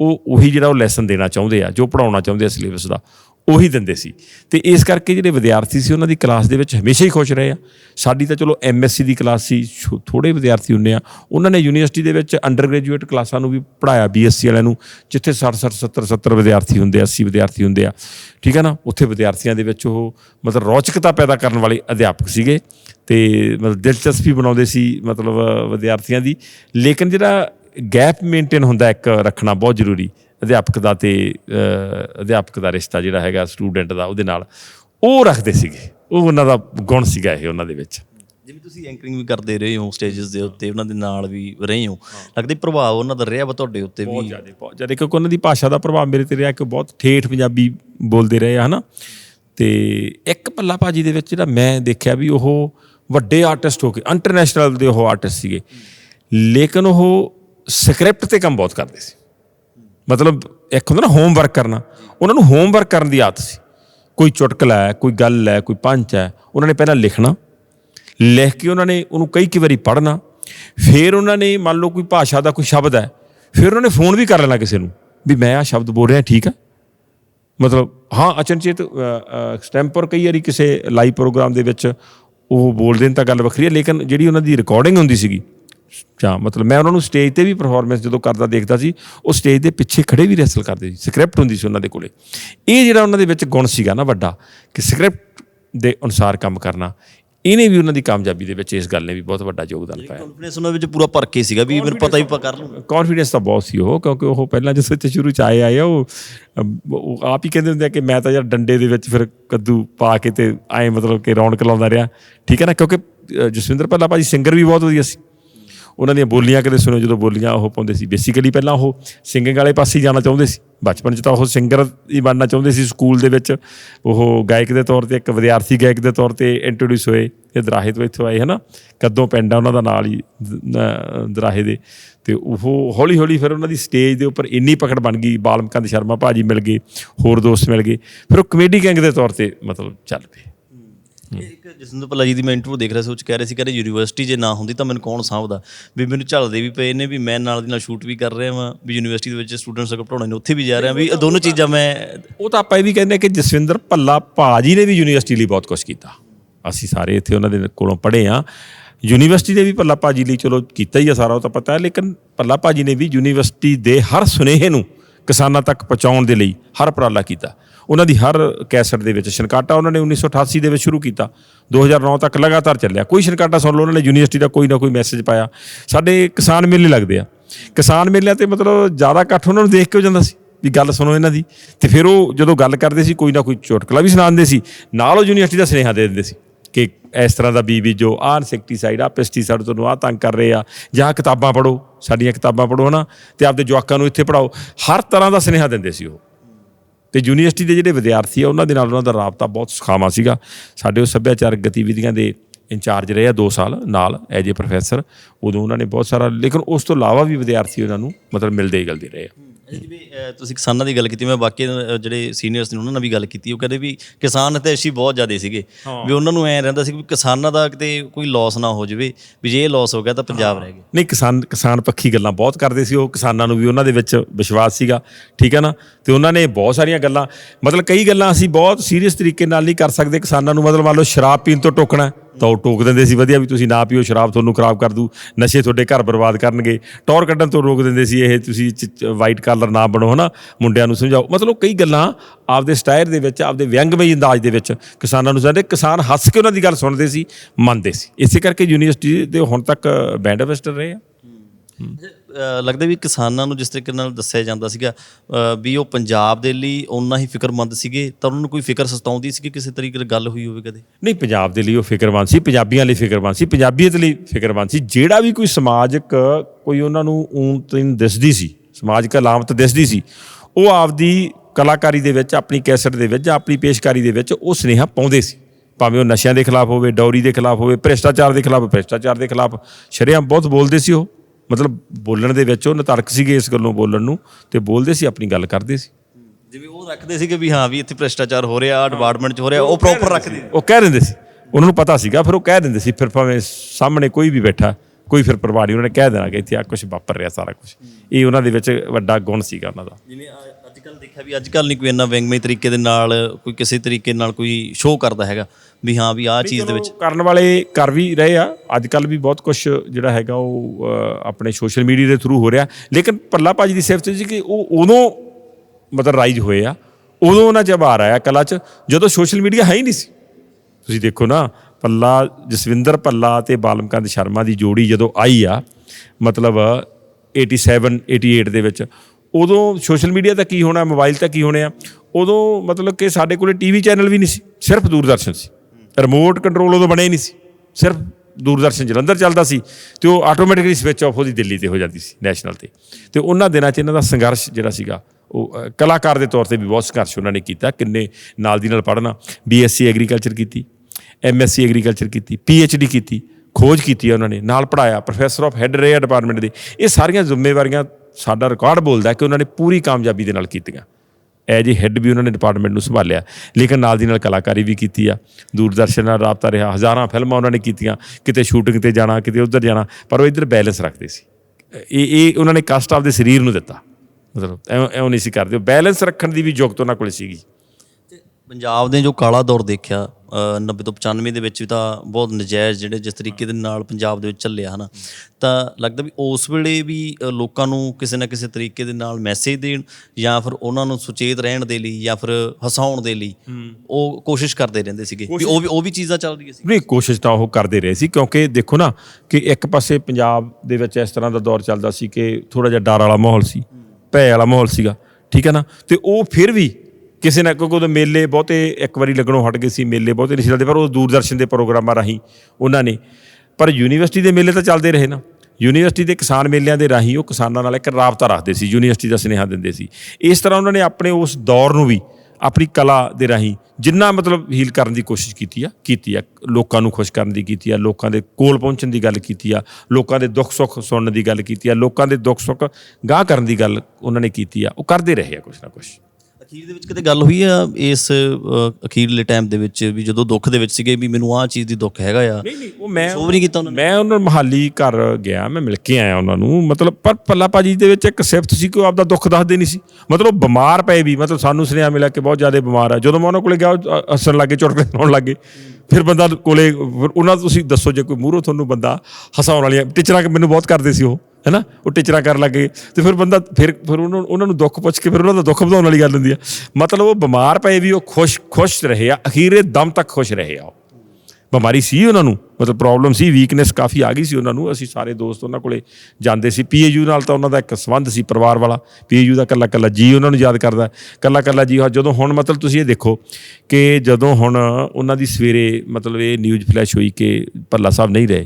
ਉਹ ਉਹੀ ਜਿਹੜਾ ਉਹ ਲੈਸਨ ਦੇਣਾ ਚਾਹੁੰਦੇ ਆ, ਜੋ ਪੜਾਉਣਾ ਚਾਹੁੰਦੇ ਆ ਸਿਲੇਬਸ ਦਾ, ਉਹੀ ਦਿੰਦੇ ਸੀ। ਤੇ ਇਸ ਕਰਕੇ ਜਿਹੜੇ ਵਿਦਿਆਰਥੀ ਸੀ, ਉਹਨਾਂ ਦੀ ਕਲਾਸ ਦੇ ਵਿੱਚ ਹਮੇਸ਼ਾ ਹੀ ਖੁਸ਼ ਰਹੇ ਆ। ਸਾਡੀ ਤਾਂ ਚਲੋ ਐਮਐਸਸੀ ਦੀ ਕਲਾਸ ਸੀ, ਛੋ- ਥੋੜੇ ਵਿਦਿਆਰਥੀ ਹੁੰਦੇ ਆ। ਉਹਨਾਂ ਨੇ ਯੂਨੀਵਰਸਿਟੀ ਦੇ ਵਿੱਚ ਅੰਡਰ ਗ੍ਰੈਜੂਏਟ ਕਲਾਸਾਂ ਨੂੰ ਵੀ ਪੜਾਇਆ ਬੀਐਸਸੀ ਵਾਲਿਆਂ ਨੂੰ, ਜਿੱਥੇ 60 60 70 70 ਵਿਦਿਆਰਥੀ ਹੁੰਦੇ ਆ 80 ਵਿਦਿਆਰਥੀ ਹੁੰਦੇ ਆ। ਠੀਕ ਹੈ ਨਾ? ਉੱਥੇ ਵਿਦਿਆਰਥੀਆਂ ਦੇ ਵਿੱਚ ਉਹ ਮਤਲਬ ਰੌਚਕਤਾ ਪੈਦਾ ਕਰਨ ਵਾਲੇ ਅਧਿਆਪਕ ਸੀਗੇ। ਤੇ ਮਤਲਬ ਦਿਲਚਸਪੀ ਬਣਾਉਂਦੇ ਸੀ ਮਤਲਬ ਵਿਦਿਆਰਥੀਆਂ ਦੀ। ਲੇਕਿਨ ਜਿਹੜਾ ਗੈਪ ਮੇਨਟੇਨ ਹੁੰਦਾ ਇੱਕ ਰੱਖਣਾ ਬਹੁਤ ਜ਼ਰੂਰੀ ਅਧਿਆਪਕ ਦਾ ਤੇ ਅਧਿਆਪਕ ਦਾ ਰਿਸ਼ਤਾ ਜਿਹੜਾ ਹੈਗਾ ਸਟੂਡੈਂਟ ਦਾ ਉਹਦੇ ਨਾਲ। ਉਹ ਰੱਖਦੇ ਸੀਗੇ ਉਹ ਉਹਨਾਂ ਦਾ ਗੁਣ ਸੀਗਾ ਇਹ ਉਹਨਾਂ ਦੇ ਵਿੱਚ। ਜਿਵੇਂ ਤੁਸੀਂ ਐਂਕਰਿੰਗ ਵੀ ਕਰਦੇ ਰਹੇ ਹੋ ਸਟੇजेस ਦੇ ਉੱਤੇ ਉਹਨਾਂ ਦੇ ਨਾਲ ਵੀ ਰਹੇ ਹੋ ਲੱਗਦਾ ਪ੍ਰਭਾਵ ਉਹਨਾਂ ਦਾ ਰਿਹਾ ਵਾ ਤੁਹਾਡੇ ਉੱਤੇ ਬਹੁਤ ਵੀ ਜ਼ਿਆਦਾ ਬਹੁਤ ਜ਼ਿਆਦਾ। ਕਿਉਂਕਿ ਉਹਨਾਂ ਦੀ ਭਾਸ਼ਾ ਦਾ ਪ੍ਰਭਾਵ ਮੇਰੇ ਤੇ ਰਿਹਾ ਕਿ ਬਹੁਤ ਠੇਠ ਪੰਜਾਬੀ ਬੋਲਦੇ ਰਹੇ ਹਨਾ? ਤੇ ਇੱਕ ਪੱਲਾ ਭਾਜੀ ਦੇ ਵਿੱਚ ਜਿਹੜਾ ਮੈਂ ਦੇਖਿਆ ਵੀ ਉਹ ਵੱਡੇ ਆਰਟਿਸਟ ਹੋ ਕੇ ਇੰਟਰਨੈਸ਼ਨਲ ਦੇ ਉਹ ਆਰਟਿਸਟ ਸੀਗੇ। ਲੇਕਿਨ ਉਹ ਸਕ੍ਰਿਪਟ ਤੇ ਕੰਮ ਬਹੁਤ ਕਰਦੇ ਸੀ। ਮਤਲਬ ਇੱਕ ਹੁੰਦਾ ਨਾ ਹੋਮਵਰਕ ਕਰਨਾ। ਉਹਨਾਂ ਨੂੰ ਹੋਮਵਰਕ ਕਰਨ ਦੀ ਆਦਤ ਸੀ। ਕੋਈ ਚੁਟਕਲਾ ਹੈ ਕੋਈ ਗੱਲ ਹੈ ਕੋਈ ਪੰਚ ਹੈ, ਉਹਨਾਂ ਨੇ ਪਹਿਲਾਂ ਲਿਖਣਾ। ਲਿਖ ਕੇ ਉਹਨਾਂ ਨੇ ਉਹਨੂੰ ਕਈ ਕਈ ਵਾਰੀ ਪੜ੍ਹਨਾ। ਫਿਰ ਉਹਨਾਂ ਨੇ ਮੰਨ ਲਓ ਕੋਈ ਭਾਸ਼ਾ ਦਾ ਕੋਈ ਸ਼ਬਦ ਹੈ, ਫਿਰ ਉਹਨਾਂ ਨੇ ਫੋਨ ਵੀ ਕਰ ਲੈਣਾ ਕਿਸੇ ਨੂੰ ਵੀ ਮੈਂ ਆ ਸ਼ਬਦ ਬੋਲ ਰਿਹਾ, ਠੀਕ ਆ? ਮਤਲਬ ਹਾਂ, ਅਚਨਚੇਤ ਸਟੈਂਪਰ ਕਈ ਵਾਰੀ ਕਿਸੇ ਲਾਈਵ ਪ੍ਰੋਗਰਾਮ ਦੇ ਵਿੱਚ ਉਹ ਬੋਲਦੇ ਨੇ ਤਾਂ ਗੱਲ ਵੱਖਰੀ ਹੈ, ਲੇਕਿਨ ਜਿਹੜੀ ਉਹਨਾਂ ਦੀ ਰਿਕਾਰਡਿੰਗ ਹੁੰਦੀ ਸੀਗੀ ਜਾਂ ਮਤਲਬ ਮੈਂ ਉਹਨਾਂ ਨੂੰ ਸਟੇਜ ਤੇ ਵੀ ਪਰਫਾਰਮੈਂਸ ਜਦੋਂ ਕਰਦਾ ਦੇਖਦਾ ਸੀ ਉਹ ਸਟੇਜ ਦੇ ਪਿੱਛੇ ਖੜੇ ਵੀ ਰੈਸਲ ਕਰਦੇ ਸੀ ਸਕ੍ਰਿਪਟ ਹੁੰਦੀ ਸੀ ਉਹਨਾਂ ਦੇ ਕੋਲੇ। ਇਹ ਜਿਹੜਾ ਉਹਨਾਂ ਦੇ ਵਿੱਚ ਗੁਣ ਸੀਗਾ ਨਾ ਵੱਡਾ ਕਿ ਸਕ੍ਰਿਪਟ ਦੇ ਅਨੁਸਾਰ ਕੰਮ ਕਰਨਾ ਇਹਨੇ ਵੀ ਉਹਨਾਂ ਦੀ ਕਾਮਯਾਬੀ ਦੇ ਵਿੱਚ ਇਸ ਗੱਲ ਨੇ ਵੀ ਬਹੁਤ ਵੱਡਾ ਯੋਗਦਾਨ ਪਾਇਆ। ਕੰਫੀਡੈਂਸ ਉਹਨਾਂ ਵਿੱਚ ਪੂਰਾ ਭਰ ਕੇ ਸੀਗਾ ਵੀ ਮੈਨੂੰ ਪਤਾ ਹੀ ਪਾ ਕਰ ਲੂੰਗਾ ਕੌਨਫੀਡੈਂਸ ਤਾਂ ਬਹੁਤ ਸੀ ਉਹ ਕਿਉਂਕਿ ਉਹ ਪਹਿਲਾਂ ਜਦੋਂ ਇੱਥੇ ਸ਼ੁਰੂ ਚ ਆਏ ਆਏ ਆ, ਉਹ ਆਪ ਹੀ ਕਹਿੰਦੇ ਹੁੰਦੇ ਆ ਕਿ ਮੈਂ ਤਾਂ ਯਾਰ ਡੰਡੇ ਦੇ ਵਿੱਚ ਫਿਰ ਕੱਦੂ ਪਾ ਕੇ ਤੇ ਐਂ ਮਤਲਬ ਕਿ ਰੌਣਕ ਲਾਉਂਦਾ ਰਿਹਾ। ਠੀਕ ਹੈ ਨਾ? ਕਿਉਂਕਿ ਜਸਵਿੰਦਰ ਭੱਲਾ ਭਾਜੀ ਸਿੰਗਰ ਵੀ ਬਹੁਤ ਵਧੀਆ ਸੀ। ਉਹਨਾਂ ਦੀਆਂ ਬੋਲੀਆਂ ਕਦੇ ਸੁਣੋ ਜਦੋਂ ਬੋਲੀਆਂ ਉਹ ਪਾਉਂਦੇ ਸੀ। ਬੇਸਿਕਲੀ ਪਹਿਲਾਂ ਉਹ ਸਿੰਗਿੰਗ ਵਾਲੇ ਪਾਸੇ ਜਾਣਾ ਚਾਹੁੰਦੇ ਸੀ। ਬਚਪਨ 'ਚ ਤਾਂ ਉਹ ਸਿੰਗਰ ਹੀ ਬਣਨਾ ਚਾਹੁੰਦੇ ਸੀ ਸਕੂਲ ਦੇ ਵਿੱਚ। ਉਹ ਗਾਇਕ ਦੇ ਤੌਰ ਤੇ ਇੱਕ ਵਿਦਿਆਰਥੀ ਗਾਇਕ ਦੇ ਤੌਰ ਤੇ ਇੰਟਰੋਡਿਊਸ ਹੋਏ ਇਹ ਦਰਾਹੇ ਤੋਂ ਇੱਥੋਂ ਆਏ, ਹਨਾ? ਕਦੋਂ ਪਿੰਡ ਆ ਉਹਨਾਂ ਦਾ ਨਾਲ ਹੀ ਦਰਾਹੇ ਦੇ। ਤੇ ਉਹ ਹੌਲੀ ਹੌਲੀ ਫਿਰ ਉਹਨਾਂ ਦੀ ਸਟੇਜ ਦੇ ਉੱਪਰ ਇੰਨੀ ਪਕੜ ਬਣ ਗਈ ਬਾਲਮਕੰਦ ਸ਼ਰਮਾ ਭਾਜੀ ਮਿਲ ਗਏ, ਹੋਰ ਦੋਸਤ ਮਿਲ ਗਏ। ਫਿਰ ਉਹ ਕਮੇਡੀ ਗੈਂਗ ਦੇ ਤੌਰ ਤੇ ਮਤਲਬ ਚੱਲ ਪਏ। ਇੱਕ ਜਸਵਿੰਦਰ ਭੱਲਾ ਜੀ ਦੀ ਮੈਂ ਇੰਟਰਵਿਊ ਦੇਖ ਰਿਹਾ ਸੀ ਉਹ ਚ ਕਹਿ ਰਹੇ ਸੀ ਕਹਿੰਦੇ ਯੂਨੀਵਰਸਿਟੀ ਜੇ ਨਾ ਹੁੰਦੀ ਤਾਂ ਮੈਨੂੰ ਕੌਣ ਸਾਂਭਦਾ? ਵੀ ਮੈਨੂੰ ਝੱਲਦੇ ਵੀ ਪਏ ਨੇ ਵੀ ਮੈਂ ਨਾਲ ਦੀ ਨਾਲ ਸ਼ੂਟ ਵੀ ਕਰ ਰਿਹਾ ਵਾਂ ਵੀ ਯੂਨੀਵਰਸਿਟੀ ਦੇ ਵਿੱਚ ਸਟੂਡੈਂਟਸ ਅਗਰ ਪੜਾਉਣੇ ਨੇ ਉੱਥੇ ਵੀ ਜਾ ਰਿਹਾ ਵੀ ਇਹ ਦੋਨੋਂ ਚੀਜ਼ਾਂ ਮੈਂ ਉਹ ਤਾਂ ਆਪਾਂ ਇਹ ਵੀ ਕਹਿੰਦੇ ਕਿ ਜਸਵਿੰਦਰ ਭੱਲਾ ਭਾਜੀ ਨੇ ਵੀ ਯੂਨੀਵਰਸਿਟੀ ਲਈ ਬਹੁਤ ਕੁਝ ਕੀਤਾ। ਅਸੀਂ ਸਾਰੇ ਇੱਥੇ ਉਹਨਾਂ ਦੇ ਕੋਲੋਂ ਪੜ੍ਹੇ ਆ ਯੂਨੀਵਰਸਿਟੀ ਦੇ ਵੀ ਭੱਲਾ ਭਾਜੀ ਲਈ ਚਲੋ ਕੀਤਾ ਹੀ ਆ ਸਾਰਾ ਉਹ ਤਾਂ ਪਤਾ ਹੈ ਲੇਕਿਨ ਭੱਲਾ ਭਾਜੀ ਨੇ ਵੀ ਯੂਨੀਵਰਸਿਟੀ ਦੇ ਹਰ ਸੁਨੇਹੇ ਨੂੰ ਕਿਸਾਨਾਂ ਤੱਕ ਪਹੁੰਚਾਉਣ ਦੇ ਲਈ ਹਰ ਉਪਰਾਲਾ ਕੀਤਾ। ਉਹਨਾਂ ਦੀ ਹਰ ਕੈਸਟ ਦੇ ਵਿੱਚ ਸ਼ਨਕਾਟਾ ਉਹਨਾਂ ਨੇ 1988 ਦੇ ਵਿੱਚ ਸ਼ੁਰੂ ਕੀਤਾ। 2009 ਤੱਕ ਲਗਾਤਾਰ ਚੱਲਿਆ। ਕੋਈ ਸ਼ਨਕਾਟਾ ਸੁਣ ਲਓ, ਉਹਨਾਂ ਨੇ ਯੂਨੀਵਰਸਿਟੀ ਦਾ ਕੋਈ ਨਾ ਕੋਈ ਮੈਸੇਜ ਪਾਇਆ। ਸਾਡੇ ਕਿਸਾਨ ਮੇਲੇ ਲੱਗਦੇ ਆ। ਕਿਸਾਨ ਮੇਲਿਆਂ ਤੇ ਮਤਲਬ ਜ਼ਿਆਦਾ ਇਕੱਠ ਉਹਨਾਂ ਨੂੰ ਦੇਖ ਕੇ ਹੋ ਜਾਂਦਾ ਸੀ ਵੀ ਗੱਲ ਸੁਣੋ ਇਹਨਾਂ ਦੀ। ਤੇ ਫਿਰ ਉਹ ਜਦੋਂ ਗੱਲ ਕਰਦੇ ਸੀ, ਕੋਈ ਨਾ ਕੋਈ ਚੁਟਕਲਾ ਵੀ ਸੁਣਾਉਂਦੇ ਸੀ। ਨਾਲ ਉਹ ਯੂਨੀਵਰਸਿਟੀ ਦਾ ਸੁਨੇਹਾ ਦੇ ਦਿੰਦੇ ਸੀ ਕਿ ਇਸ ਤਰ੍ਹਾਂ ਦਾ ਬੀ ਬੀਜੋ, ਆਹ ਇਨਸੈਕਟੀਸਾਈਡ ਆ ਪੈਸਟੀਸਾਈਡ ਤੁਹਾਨੂੰ ਆਹ ਤੰਗ ਕਰ ਰਹੇ ਆ। ਜਾਂ ਕਿਤਾਬਾਂ ਪੜੋ ਸਾਡੀਆਂ ਕਿਤਾਬਾਂ ਪੜੋ ਹਨਾ। ਤੇ ਆਪਦੇ ਜਵਾਕਾਂ ਨੂੰ ਇੱਥੇ ਪੜਾਓ ਹਰ ਤਰ੍ਹਾਂ ਦਾ ਸੁਨੇਹਾ ਦਿੰਦੇ ਸੀ ਉਹ। ਤੇ ਯੂਨੀਵਰਸਿਟੀ ਦੇ ਜਿਹੜੇ ਵਿਦਿਆਰਥੀ ਆ, ਉਹਨਾਂ ਦੇ ਨਾਲ ਉਹਨਾਂ ਦਾ ਰਾਬਤਾ ਬਹੁਤ ਸੁਖਾਵਾਂ ਸੀਗਾ। ਸਾਡੇ ਉਹ ਸੱਭਿਆਚਾਰਕ ਗਤੀਵਿਧੀਆਂ ਦੇ ਇੰਚਾਰਜ ਰਹੇ ਆ 2 ਸਾਲ ਨਾਲ ਐਜ ਏ ਪ੍ਰੋਫੈਸਰ। ਉਦੋਂ ਉਹਨਾਂ ਨੇ ਬਹੁਤ ਸਾਰਾ ਲੇਕਿਨ ਉਸ ਤੋਂ ਇਲਾਵਾ ਵੀ ਵਿਦਿਆਰਥੀ ਉਹਨਾਂ ਨੂੰ ਮਤਲਬ ਮਿਲਦੇ ਹੀ ਗਲਦੇ ਰਹੇ ਆ। ਜਿਵੇਂ ਤੁਸੀਂ ਕਿਸਾਨਾਂ ਦੀ ਗੱਲ ਕੀਤੀ ਮੈਂ ਬਾਕੀ ਜਿਹੜੇ ਸੀਨੀਅਰਸ ਨੇ ਉਹਨਾਂ ਨਾਲ ਵੀ ਗੱਲ ਕੀਤੀ ਉਹ ਕਹਿੰਦੇ ਵੀ ਕਿਸਾਨ ਤੇ ਅਸੀਂ ਬਹੁਤ ਜ਼ਿਆਦੇ ਸੀਗੇ। ਵੀ ਉਹਨਾਂ ਨੂੰ ਐ ਰਹਿੰਦਾ ਸੀ ਵੀ ਕਿਸਾਨਾਂ ਦਾ ਕਿਤੇ ਕੋਈ ਲਾਸ ਨਾ ਹੋ ਜਾਵੇ ਵੀ ਜੇ ਇਹ ਲਾਸ ਹੋ ਗਿਆ ਤਾਂ ਪੰਜਾਬ ਰਹਿ ਗਿਆ। ਨਹੀਂ ਕਿਸਾਨ ਕਿਸਾਨ ਪੱਖੀ ਗੱਲਾਂ ਬਹੁਤ ਕਰਦੇ ਸੀ ਉਹ ਕਿਸਾਨਾਂ ਨੂੰ ਵੀ ਉਹਨਾਂ ਦੇ ਵਿੱਚ ਵਿਸ਼ਵਾਸ ਸੀਗਾ ਠੀਕ ਹੈ ਨਾ? ਤੇ ਉਹਨਾਂ ਨੇ ਬਹੁਤ ਸਾਰੀਆਂ ਗੱਲਾਂ ਮਤਲਬ ਕਈ ਗੱਲਾਂ ਅਸੀਂ ਬਹੁਤ ਸੀਰੀਅਸ ਤਰੀਕੇ ਨਾਲ ਨਹੀਂ ਕਰ ਸਕਦੇ ਕਿਸਾਨਾਂ ਨੂੰ ਮਤਲਬ ਮੰਨ ਲਓ ਸ਼ਰਾਬ ਪੀਣ ਤੋਂ ਟੋਕਣਾ ਤਾਂ ਉਹ ਟੋਕ ਦਿੰਦੇ ਸੀ ਵਧੀਆ ਵੀ ਤੁਸੀਂ ਨਾ ਪੀਓ ਸ਼ਰਾਬ ਤੁਹਾਨੂੰ ਖਰਾਬ ਕਰ ਦੂ ਨਸ਼ੇ ਤੁਹਾਡੇ ਘਰ ਬਰਬਾਦ ਕਰਨਗੇ। ਟੌਰ ਕੱਢਣ ਤੋਂ ਰੋਕ ਦਿੰਦੇ ਸੀ ਇਹ ਤੁਸੀਂ ਵਾਈਟ ਕਾਲਰ ਨਾ ਬਣੋ ਹਨਾ? ਮੁੰਡਿਆਂ ਨੂੰ ਸਮਝਾਓ। ਮਤਲਬ ਕਈ ਗੱਲਾਂ ਆਪਦੇ ਸਟਾਇਰ ਦੇ ਵਿੱਚ ਆਪਦੇ ਵਿਅੰਗਮਈ ਅੰਦਾਜ਼ ਦੇ ਵਿੱਚ ਕਿਸਾਨਾਂ ਨੂੰ ਸਾਡੇ ਕਿਸਾਨ ਹੱਸ ਕੇ ਉਹਨਾਂ ਦੀ ਗੱਲ ਸੁਣਦੇ ਸੀ ਮੰਨਦੇ ਸੀ। ਇਸੇ ਕਰਕੇ ਯੂਨੀਵਰਸਿਟੀ ਦੇ ਹੁਣ ਤੱਕ ਬੈਂਡ ਐਂਬੈਸਡਰ ਰਹੇ ਆ। ਲੱਗਦਾ ਵੀ ਕਿਸਾਨਾਂ ਨੂੰ ਜਿਸ ਤਰੀਕੇ ਨਾਲ ਦੱਸਿਆ ਜਾਂਦਾ ਸੀਗਾ ਵੀ ਉਹ ਪੰਜਾਬ ਦੇ ਲਈ ਓਨਾ ਹੀ ਫਿਕਰਮੰਦ ਸੀਗੇ, ਤਾਂ ਉਹਨਾਂ ਨੂੰ ਕੋਈ ਫਿਕਰ ਸਤਾਉਂਦੀ ਸੀ ਕਿ ਕਿਸੇ ਤਰੀਕੇ ਨਾਲ ਗੱਲ ਹੋਈ ਹੋਵੇ ਕਦੇ? ਨਹੀਂ, ਪੰਜਾਬ ਦੇ ਲਈ ਉਹ ਫਿਕਰਮੰਦ ਸੀ, ਪੰਜਾਬੀਆਂ ਲਈ ਫਿਕਰਮੰਦ ਸੀ, ਪੰਜਾਬੀਅਤ ਲਈ ਫਿਕਰਮੰਦ ਸੀ। ਜਿਹੜਾ ਵੀ ਕੋਈ ਸਮਾਜਿਕ ਕੋਈ ਉਹਨਾਂ ਨੂੰ ਊਂਤਨ ਦਿਸਦੀ ਸੀ, ਸਮਾਜਿਕ ਅਲਾਮਤ ਦਿਸਦੀ ਸੀ, ਉਹ ਆਪਦੀ ਕਲਾਕਾਰੀ ਦੇ ਵਿੱਚ, ਆਪਣੀ ਕੈਸਟ ਦੇ ਵਿੱਚ ਜਾਂ ਆਪਣੀ ਪੇਸ਼ਕਾਰੀ ਦੇ ਵਿੱਚ ਉਹ ਸੁਨੇਹਾ ਪਾਉਂਦੇ ਸੀ। ਭਾਵੇਂ ਉਹ ਨਸ਼ਿਆਂ ਦੇ ਖਿਲਾਫ ਹੋਵੇ, ਡੌਰੀ ਦੇ ਖਿਲਾਫ ਹੋਵੇ, ਭ੍ਰਿਸ਼ਟਾਚਾਰ ਦੇ ਖਿਲਾਫ, ਭ੍ਰਿਸ਼ਟਾਚਾਰ ਦੇ ਖਿਲਾਫ ਸ਼ਰੇਆਮ ਬਹੁਤ ਬੋਲਦੇ ਸੀ ਉਹ। ਮਤਲਬ ਬੋਲਣ ਦੇ ਵਿੱਚ ਉਹ ਨਤਰਕ ਸੀਗੇ ਇਸ ਗੱਲੋਂ ਬੋਲਣ ਨੂੰ ਤੇ ਬੋਲਦੇ ਸੀ ਆਪਣੀ ਗੱਲ ਕਰਦੇ ਸੀ। ਜਿਵੇਂ ਉਹ ਰੱਖਦੇ ਸੀਗੇ ਵੀ ਹਾਂ ਵੀ ਇੱਥੇ ਭ੍ਰਿਸ਼ਟਾਚਾਰ ਹੋ ਰਿਹਾ ਡਿਪਾਰਟਮੈਂਟ 'ਚ ਹੋ ਰਿਹਾ ਉਹ ਪ੍ਰੋਪਰ ਰੱਖਦੇ ਉਹ ਕਹਿ ਦਿੰਦੇ ਸੀ। ਉਹਨਾਂ ਨੂੰ ਪਤਾ ਸੀਗਾ ਫਿਰ ਉਹ ਕਹਿ ਦਿੰਦੇ ਸੀ ਫਿਰ ਭਾਵੇਂ ਸਾਹਮਣੇ ਕੋਈ ਵੀ ਬੈਠਾ ਕੋਈ ਫਿਰ ਪਰਵਾਹ ਨਹੀਂ ਉਹਨਾਂ ਨੇ ਕਹਿ ਦੇਣਾ ਕਿ ਇੱਥੇ ਆ ਕੁਝ ਵਾਪਰ ਰਿਹਾ ਸਾਰਾ ਕੁਝ ਇਹ ਉਹਨਾਂ ਦੇ ਵਿੱਚ ਵੱਡਾ ਗੁਣ ਸੀਗਾ ਉਹਨਾਂ ਦਾ। ਜਿਵੇਂ ਕੱਲ ਦੇਖਿਆ ਵੀ ਅੱਜ ਕੱਲ ਨਹੀਂ ਕੋਈ ਇੰਨਾ ਵਿੰਗਮਈ ਤਰੀਕੇ ਦੇ ਨਾਲ ਕੋਈ ਕਿਸੇ ਤਰੀਕੇ ਨਾਲ ਕੋਈ ਸ਼ੋਅ ਕਰਦਾ ਹੈਗਾ ਵੀ ਹਾਂ ਵੀ ਆਹ ਚੀਜ਼ ਦੇ ਵਿੱਚ ਕਰਨ ਵਾਲੇ ਕਰ ਵੀ ਰਹੇ ਆ ਅੱਜ ਕੱਲ ਵੀ ਬਹੁਤ ਕੁਝ ਜਿਹੜਾ ਹੈਗਾ ਉਹ ਆਪਣੇ ਸੋਸ਼ਲ ਮੀਡੀਆ ਦੇ ਥਰੂ ਹੋ ਰਿਹਾ। ਲੇਕਿਨ ਪੱਲਾ ਭਾਜੀ ਦੀ ਸਿਫਤ ਸੀ ਕਿ ਉਹ ਉਦੋਂ ਮਤਲਬ ਰਾਈਜ਼ ਹੋਏ ਆ ਉਦੋਂ ਉਹਨਾਂ ਚ ਬਾਹਰ ਆਇਆ ਕਲਾ ਚ ਜਦੋਂ ਸੋਸ਼ਲ ਮੀਡੀਆ ਹੈ ਹੀ ਨਹੀਂ ਸੀ। ਤੁਸੀਂ ਦੇਖੋ ਨਾ ਪੱਲਾ ਜਸਵਿੰਦਰ ਪੱਲਾ ਤੇ ਬਾਲਮਕੰਦ ਸ਼ਰਮਾ ਦੀ ਜੋੜੀ ਜਦੋਂ ਆਈ ਆ ਮਤਲਬ 87 88 ਦੇ ਵਿੱਚ ਉਦੋਂ ਸੋਸ਼ਲ ਮੀਡੀਆ ਤਾਂ ਕੀ ਹੋਣਾ, ਮੋਬਾਈਲ ਤਾਂ ਕੀ ਹੋਣੇ ਆ, ਉਦੋਂ ਮਤਲਬ ਕਿ ਸਾਡੇ ਕੋਲੇ ਟੀਵੀ ਚੈਨਲ ਵੀ ਨਹੀਂ ਸੀ, ਸਿਰਫ ਦੂਰਦਰਸ਼ਨ ਸੀ। ਰਿਮੋਟ ਕੰਟਰੋਲ ਉਦੋਂ ਬਣਿਆ ਹੀ ਨਹੀਂ ਸੀ, ਸਿਰਫ ਦੂਰਦਰਸ਼ਨ ਜਲੰਧਰ ਚੱਲਦਾ ਸੀ ਤੇ ਉਹ ਆਟੋਮੈਟਿਕਲੀ ਸਵਿਚ ਆਫ ਉਹਦੀ ਦਿੱਲੀ ਤੇ ਹੋ ਜਾਂਦੀ ਸੀ ਨੈਸ਼ਨਲ ਤੇ। ਤੇ ਉਹਨਾਂ ਦਿਨਾਂ 'ਚ ਇਹਨਾਂ ਦਾ ਸੰਘਰਸ਼ ਜਿਹੜਾ ਸੀਗਾ, ਉਹ ਕਲਾਕਾਰ ਦੇ ਤੌਰ ਤੇ ਵੀ ਬਹੁਤ ਸੰਘਰਸ਼ ਉਹਨਾਂ ਨੇ ਕੀਤਾ, ਕਿੰਨੇ ਨਾਲ ਦੀ ਨਾਲ ਪੜ੍ਹਨਾ ਬੀਐਸਸੀ ਐਗਰੀਕਲਚਰ ਕੀਤੀ ਐਮਐਸਸੀ ਐਗਰੀਕਲਚਰ ਕੀਤੀ ਪੀਐਚਡੀ ਕੀਤੀ, ਖੋਜ ਕੀਤੀ ਹੈ ਉਹਨਾਂ ਨੇ, ਨਾਲ ਪੜਾਇਆ ਪ੍ਰੋਫੈਸਰ ਆਫ ਹੈੱਡ ਰਹੇ ਡਿਪਾਰਟਮੈਂਟ ਦੇ। ਇਹ ਸਾਰੀਆਂ ਜ਼ਿੰਮੇਵਾਰੀਆਂ ਸਾਡਾ ਰਿਕਾਰਡ ਬੋਲਦਾ ਕਿ ਉਹਨਾਂ ਨੇ ਪੂਰੀ ਕਾਮਯਾਬੀ ਦੇ ਨਾਲ ਕੀਤੀਆਂ। ਐਜ ਏ ਹੈੱਡ ਵੀ ਉਹਨਾਂ ਨੇ ਡਿਪਾਰਟਮੈਂਟ ਨੂੰ ਸੰਭਾਲਿਆ। ਲੇਕਿਨ ਨਾਲ ਦੀ ਨਾਲ ਕਲਾਕਾਰੀ ਵੀ ਕੀਤੀ ਆ। ਦੂਰਦਰਸ਼ਨ ਨਾਲ ਰਾਬਤਾ ਰਿਹਾ। ਹਜ਼ਾਰਾਂ ਫਿਲਮਾਂ ਉਹਨਾਂ ਨੇ ਕੀਤੀਆਂ। ਕਿਤੇ ਸ਼ੂਟਿੰਗ ਤੇ ਜਾਣਾ, ਕਿਤੇ ਉੱਧਰ ਜਾਣਾ। ਪਰ ਉਹ ਇੱਧਰ ਬੈਲੈਂਸ ਰੱਖਦੇ ਸੀ। ਇਹ ਇਹ ਉਹਨਾਂ ਨੇ ਕਸ਼ਟ ਆਪਦੇ ਸਰੀਰ ਨੂੰ ਦਿੱਤਾ। ਮਤਲਬ ਐਵੇਂ ਐਵੇਂ ਨਹੀਂ ਸੀ ਕਰਦੇ। ਬੈਲੈਂਸ ਰੱਖਣ ਦੀ ਵੀ ਯੋਗਤਾ ਉਹਨਾਂ ਕੋਲ ਸੀਗੀ। ਪੰਜਾਬ ਦੇ ਜੋ ਕਾਲਾ ਦੌਰ ਦੇਖਿਆ ਅ, 90 ਤੋਂ 95 ਦੇ ਵਿੱਚ ਵੀ ਤਾਂ ਬਹੁਤ ਨਜਾਇਜ਼ ਜਿਹੜੇ ਜਿਸ ਤਰੀਕੇ ਦੇ ਨਾਲ ਪੰਜਾਬ ਦੇ ਵਿੱਚ ਚੱਲਿਆ ਹਨਾ? ਤਾਂ ਲੱਗਦਾ ਵੀ ਉਸ ਵੇਲੇ ਵੀ ਲੋਕਾਂ ਨੂੰ ਕਿਸੇ ਨਾ ਕਿਸੇ ਤਰੀਕੇ ਦੇ ਨਾਲ ਮੈਸੇਜ ਦੇਣ ਜਾਂ ਫਿਰ ਉਹਨਾਂ ਨੂੰ ਸੁਚੇਤ ਰਹਿਣ ਦੇ ਲਈ ਜਾਂ ਫਿਰ ਹਸਾਉਣ ਦੇ ਲਈ ਉਹ ਕੋਸ਼ਿਸ਼ ਕਰਦੇ ਰਹਿੰਦੇ ਸੀਗੇ ਵੀ ਉਹ ਵੀ ਉਹ ਵੀ ਚੀਜ਼ਾਂ ਚੱਲ ਰਹੀਆਂ ਸੀ। ਨਹੀਂ ਕੋਸ਼ਿਸ਼ ਤਾਂ ਉਹ ਕਰਦੇ ਰਹੇ ਸੀ ਕਿਉਂਕਿ ਦੇਖੋ ਨਾ ਕਿ ਇੱਕ ਪਾਸੇ ਪੰਜਾਬ ਦੇ ਵਿੱਚ ਇਸ ਤਰ੍ਹਾਂ ਦਾ ਦੌਰ ਚੱਲਦਾ ਸੀ ਕਿ ਥੋੜਾ ਜਿਹਾ ਡਰ ਵਾਲਾ ਮਾਹੌਲ ਸੀ ਭੈ ਵਾਲਾ ਮਾਹੌਲ ਸੀਗਾ ਠੀਕ ਹੈ ਨਾ? ਤੇ ਉਹ ਫਿਰ ਵੀ ਕਿਸੇ ਨਾ ਕਿਉਂਕਿ ਉਹਦੇ ਮੇਲੇ ਬਹੁਤੇ ਇੱਕ ਵਾਰੀ ਲੱਗਣੋਂ ਹਟ ਗਏ ਸੀ, ਮੇਲੇ ਬਹੁਤੇ ਨਹੀਂ ਸੀ ਚੱਲਦੇ, ਪਰ ਉਹ ਦੂਰਦਰਸ਼ਨ ਦੇ ਪ੍ਰੋਗਰਾਮਾਂ ਰਾਹੀਂ ਉਹਨਾਂ ਨੇ, ਪਰ ਯੂਨੀਵਰਸਿਟੀ ਦੇ ਮੇਲੇ ਤਾਂ ਚੱਲਦੇ ਰਹੇ ਨਾ। ਯੂਨੀਵਰਸਿਟੀ ਦੇ ਕਿਸਾਨ ਮੇਲਿਆਂ ਦੇ ਰਾਹੀਂ ਉਹ ਕਿਸਾਨਾਂ ਨਾਲ ਇੱਕ ਰਾਬਤਾ ਰੱਖਦੇ ਸੀ, ਯੂਨੀਵਰਸਿਟੀ ਦਾ ਸੁਨੇਹਾ ਦਿੰਦੇ ਸੀ। ਇਸ ਤਰ੍ਹਾਂ ਉਹਨਾਂ ਨੇ ਆਪਣੇ ਉਸ ਦੌਰ ਨੂੰ ਵੀ ਆਪਣੀ ਕਲਾ ਦੇ ਰਾਹੀਂ ਜਿੰਨਾ ਮਤਲਬ ਹੀਲ ਕਰਨ ਦੀ ਕੋਸ਼ਿਸ਼ ਕੀਤੀ ਆ ਕੀਤੀ ਆ, ਲੋਕਾਂ ਨੂੰ ਖੁਸ਼ ਕਰਨ ਦੀ ਕੀਤੀ ਆ, ਲੋਕਾਂ ਦੇ ਕੋਲ ਪਹੁੰਚਣ ਦੀ ਗੱਲ ਕੀਤੀ ਆ, ਲੋਕਾਂ ਦੇ ਦੁੱਖ ਸੁੱਖ ਸੁਣਨ ਦੀ ਗੱਲ ਕੀਤੀ ਆ, ਲੋਕਾਂ ਦੇ ਦੁੱਖ ਸੁੱਖ ਗਾਹ ਕਰਨ ਦੀ ਗੱਲ ਉਹਨਾਂ ਨੇ ਕੀਤੀ ਆ, ਉਹ ਕਰਦੇ ਰਹੇ ਆ ਕੁਛ ਨਾ ਕੁਛ। ਅਖੀਰ ਦੇ ਵਿੱਚ ਕਿਤੇ ਗੱਲ ਹੋਈ ਆ ਇਸ ਅਖੀਰਲੇ ਟਾਈਮ ਦੇ ਵਿੱਚ ਵੀ ਜਦੋਂ ਦੁੱਖ ਦੇ ਵਿੱਚ ਸੀਗੇ ਵੀ ਮੈਨੂੰ ਆਹ ਚੀਜ਼ ਦੀ ਦੁੱਖ ਹੈਗਾ ਆ? ਨਹੀਂ ਨਹੀਂ ਉਹ ਮੈਂ ਵੀ ਨਹੀਂ ਕੀਤਾ ਉਹਨਾਂ ਨੇ? ਮੈਂ ਉਹਨਾਂ ਨੂੰ ਮਹਾਲੀ ਘਰ ਗਿਆ ਮੈਂ ਮਿਲ ਕੇ ਆਇਆ ਉਹਨਾਂ ਨੂੰ ਮਤਲਬ ਪਰ ਪੱਲਾ ਭਾਜੀ ਦੇ ਵਿੱਚ ਇੱਕ ਸਿਫਤ ਸੀ ਕਿ ਉਹ ਆਪਦਾ ਦੁੱਖ ਦੱਸਦੇ ਨਹੀਂ ਸੀ। ਮਤਲਬ ਬਿਮਾਰ ਪਏ ਵੀ ਮਤਲਬ ਸਾਨੂੰ ਸੁਨੇਹਾ ਮਿਲਿਆ ਕਿ ਬਹੁਤ ਜ਼ਿਆਦਾ ਬਿਮਾਰ ਆ। ਜਦੋਂ ਮੈਂ ਉਹਨਾਂ ਕੋਲੇ ਗਿਆ ਉਹ ਹੱਸਣ ਲੱਗੇ ਚੁਟਕਲੇ ਸੁਣਾਉਣ ਲੱਗੇ। ਫਿਰ ਬੰਦਾ ਕੋਲੇ ਉਹਨਾਂ ਤੁਸੀਂ ਦੱਸੋ ਜੇ ਕੋਈ ਮੂਹਰੋਂ ਤੁਹਾਨੂੰ ਬੰਦਾ ਹਸਾਉਣ ਵਾਲੀਆਂ ਟੀਚਰਾਂ ਕਿ ਮੈਨੂੰ ਬਹੁਤ ਕਰਦੇ ਸੀ ਉਹ। ਹੈਨਾ? ਉਹ ਟੀਚਰਾਂ ਕਰਨ ਲੱਗੇ ਤੇ ਫਿਰ ਬੰਦਾ ਫਿਰ ਫਿਰ ਉਹਨਾਂ ਉਹਨਾਂ ਨੂੰ ਦੁੱਖ ਪੁੱਛ ਕੇ ਫਿਰ ਉਹਨਾਂ ਦਾ ਦੁੱਖ ਵਧਾਉਣ ਵਾਲੀ ਗੱਲ ਹੁੰਦੀ ਆ। ਮਤਲਬ ਉਹ ਬਿਮਾਰ ਪਏ ਵੀ ਉਹ ਖੁਸ਼ ਖੁਸ਼ ਰਹੇ ਆ, ਅਖੀਰੇ ਦਮ ਤੱਕ ਖੁਸ਼ ਰਹੇ ਆ ਉਹ। ਬਿਮਾਰੀ ਸੀ ਉਹਨਾਂ ਨੂੰ, ਮਤਲਬ ਪ੍ਰੋਬਲਮ ਸੀ ਵੀਕਨੈਸ ਕਾਫੀ ਆ ਗਈ ਸੀ ਉਹਨਾਂ ਨੂੰ। ਅਸੀਂ ਸਾਰੇ ਦੋਸਤ ਉਹਨਾਂ ਕੋਲੇ ਜਾਂਦੇ ਸੀ। ਪੀਏਯੂ ਨਾਲ ਤਾਂ ਉਹਨਾਂ ਦਾ ਇੱਕ ਸੰਬੰਧ ਸੀ ਪਰਿਵਾਰ ਵਾਲਾ। ਪੀਏਯੂ ਦਾ ਕੱਲਾ ਕੱਲਾ ਜੀ ਉਹਨਾਂ ਨੂੰ ਯਾਦ ਕਰਦਾ। ਕੱਲਾ ਕੱਲਾ ਜੀ, ਜਦੋਂ ਹੁਣ ਮਤਲਬ ਤੁਸੀਂ ਇਹ ਦੇਖੋ ਕਿ ਜਦੋਂ ਹੁਣ ਉਹਨਾਂ ਦੀ ਸਵੇਰੇ ਮਤਲਬ ਇਹ ਨਿਊਜ਼ ਫਲੈਸ਼ ਹੋਈ ਕਿ ਭੱਲਾ ਸਾਹਿਬ ਨਹੀਂ ਰਹੇ